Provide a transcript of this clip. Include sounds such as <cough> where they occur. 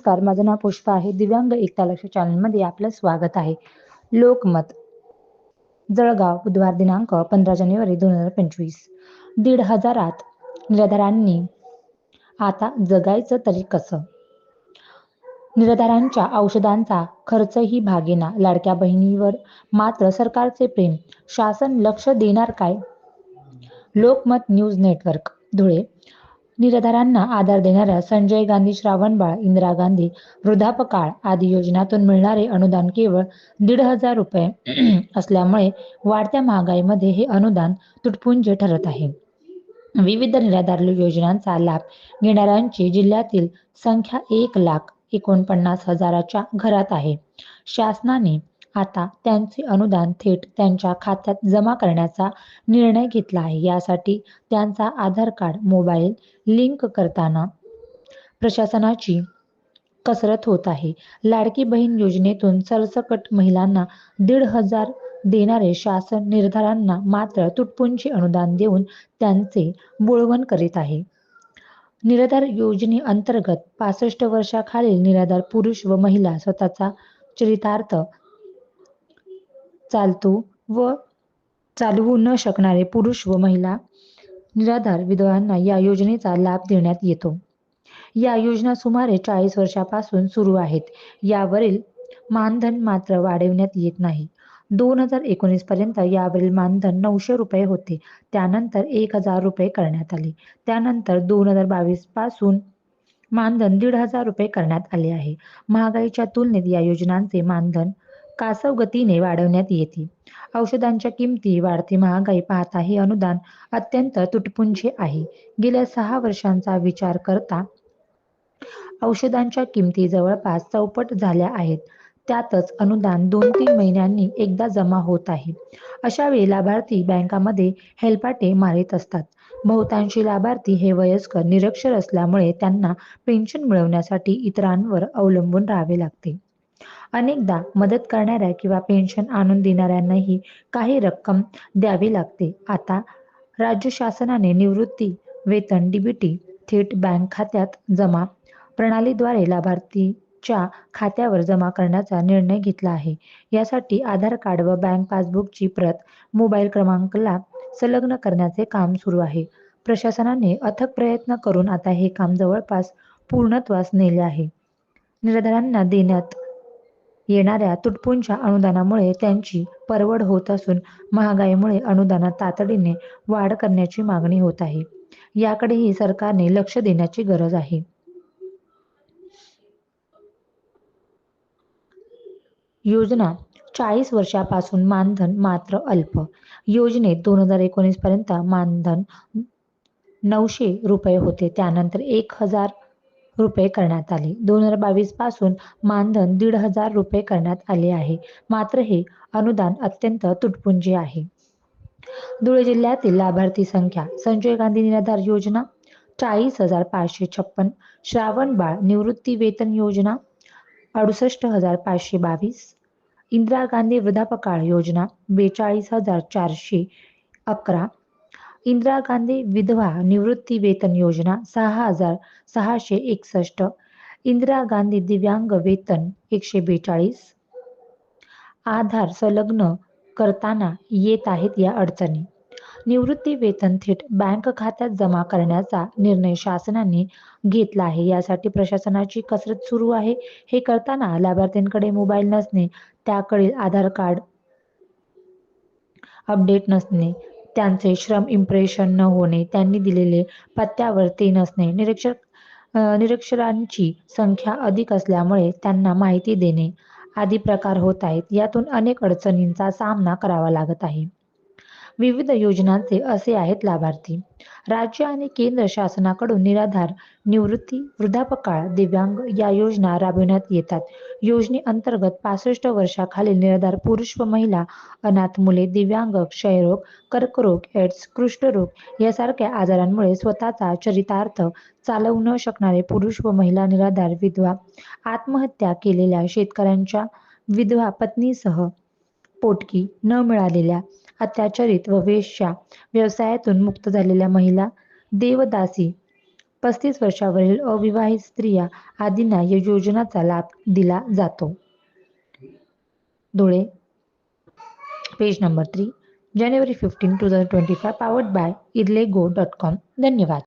नमस्कार माझं नाव पुष्पा आहे. दिव्यांग एकता लक्ष चॅनलमध्ये आपलं स्वागत आहे. लोकमत जळगाव बुधवार दिनांक पंधरा जानेवारी दोन हजार पंचवीस. दीड हजारात निराधारांनी आता जगायचं तरी कसं? निराधारांच्या औषधांचा खर्चही भागेना. लाडक्या बहिणीवर मात्र सरकारचे प्रेम. शासन लक्ष देणार काय? Lokmat news network. धुळे निराधारांना आधार देणाऱ्या संजय गांधी श्रावणबाळ इंदिरा गांधी वृद्धापकाळ आदी योजनातून मिळणारे अनुदान केवळ दीड हजार रुपये <clears throat> असल्यामुळे वाढत्या महागाईमध्ये हे अनुदान तुटपुंजे ठरत आहे. विविध निराधार योजनांचा लाभ घेणाऱ्यांची जिल्ह्यातील संख्या एक लाख एकोणपन्नास हजाराच्या घरात आहे. शासनाने आता त्यांचे अनुदान थेट त्यांच्या खात्यात जमा करण्याचा निर्णय घेतला आहे. यासाठी त्यांचा आधार कार्ड मोबाईल लिंक करताना प्रशासनाची कसरत होत आहे. लाडकी बहीण योजनेतून सरसकट महिलांना दीड हजार देणारे शासन निर्धारांना मात्र तुटपुंचे अनुदान देऊन त्यांचे बोळवण करीत आहे. निराधार योजनेअंतर्गत पासष्ट वर्षाखालील निराधार पुरुष व महिला स्वतःचा चरितार्थ चालतो व चालवू न शकणारे पुरुष व महिला निराधार विधवांना या योजनेचा लाभ देण्यात येतो. या योजना सुमारे चाळीस वर्षापासून सुरू आहेत. यावरील मानधन मात्र वाढवण्यात येत नाही. दोन हजार एकोणीस पर्यंत यावरील मानधन नऊशे रुपये होते. त्यानंतर एक हजार रुपये करण्यात आले. त्यानंतर दोन हजार बावीसपासून मानधन दीड हजार रुपये करण्यात आले आहे. महागाईच्या तुलनेत या योजनांचे मानधन कासव गतीने वाढवण्यात येते. औषधांच्या किमती वाढती. महागाई पाहता हे अनुदान अत्यंत तुटपुंजे आहे. गेल्या सहा वर्षांचा विचार करता औषधांच्या किमती जवळपास चौपट झाल्या आहेत. त्यातच अनुदान दोन तीन महिन्यांनी एकदा जमा होत आहे. अशा वेळी लाभार्थी बँकामध्ये हेलपाटे मारित असतात. बहुतांशी लाभार्थी हे वयस्कर निरक्षर असल्यामुळे त्यांना पेन्शन मिळवण्यासाठी इतरांवर अवलंबून राहावे लागते. अनेकदा मदत करणाऱ्या किंवा पेन्शन आणून देणाऱ्यांनाही काही रक्कम द्यावी लागते. आता राज्य शासनाने निवृत्ती वेतन डीबीटी थेट बँक खात्यात जमा प्रणालीद्वारे लाभार्थीच्या खात्यावर जमा करण्याचा निर्णय घेतला आहे. यासाठी आधार कार्ड व बँक पासबुकची प्रत मोबाईल क्रमांकला संलग्न करण्याचे काम सुरू आहे. प्रशासनाने अथक प्रयत्न करून आता हे काम जवळपास पूर्णत्वास नेले आहे. निराधारांना देण्यात येणाऱ्या तुटपुंच्या अनुदानामुळे त्यांची परवड होत असून महागाईमुळे अनुदानात तातडीने वाढ करण्याची मागणी होत आहे. याकडेही सरकारने लक्ष देण्याची गरज आहे. योजना चाळीस वर्षापासून मानधन मात्र अल्प. योजनेत दोन हजार एकोणीस पर्यंत मानधन नऊशे रुपये होते. त्यानंतर एक हजार रुपये करण्यात आले. दोन हजार बावीसपासून मानधन दीड हजार रुपये करण्यात आले आहे. मात्र हे अनुदान अत्यंत तुटपुंजी आहे. धुळे जिल्ह्यातील लाभार्थी संख्या संजय गांधी निराधार योजना चाळीस हजार पाचशे छप्पन श्रावण बाळ निवृत्ती वेतन योजना अडुसष्ट हजार पाचशे बावीस इंदिरा गांधी वृद्धापकाळ योजना बेचाळीस हजार चारशे अकरा इंदिरा गांधी विधवा निवृत्ती वेतन योजना सहा हजार सहाशे एकसष्ट. इंदिरा गांधी दिव्यांग वेतन एकशे बेचाळीस. आधार संलग्न करताना येत आहेत या अडचणी. निवृत्ती वेतन थेट बँक खात्यात जमा करण्याचा निर्णय शासनाने घेतला आहे. यासाठी प्रशासनाची कसरत सुरू आहे. हे करताना लाभार्थ्यांकडे मोबाईल नसणे त्याकडील आधार कार्ड अपडेट नसणे त्यांचे श्रम इम्प्रेशन न होणे त्यांनी दिलेले पत्त्यावर ते नसणे. निरीक्षक निरीक्षरांची संख्या अधिक असल्यामुळे त्यांना माहिती देणे आदी प्रकार होत आहेत. यातून अनेक अडचणींचा सामना करावा लागत आहे. विविध योजनांचे असे आहेत लाभार्थी. राज्य आणि केंद्र शासनाकडून निराधार निवृत्ती वृद्धापकाळ दिव्यांग या योजना राबविण्यात येतात. योजनेअंतर्गत पासष्ट वर्षाखालील निराधार पुरुष व महिला अनाथ मुले दिव्यांग क्षयरोग कर्करोग एड्स कृष्ठरोग यासारख्या आजारांमुळे स्वतःचा चरितार्थ चालवू न शकणारे पुरुष व महिला निराधार विधवा आत्महत्या केलेल्या शेतकऱ्यांच्या विधवा पत्नीसह पोटकी न मिळालेल्या अत्याचारित व वेश्या व्यवसायातून मुक्त झालेल्या महिला देवदासी पस्तीस वर्षावरील अविवाहित स्त्रिया आदींना या योजनाचा लाभ दिला जातो. Dhule page number three January fifteen two thousand twenty five powered by Idlego dot com धन्यवाद.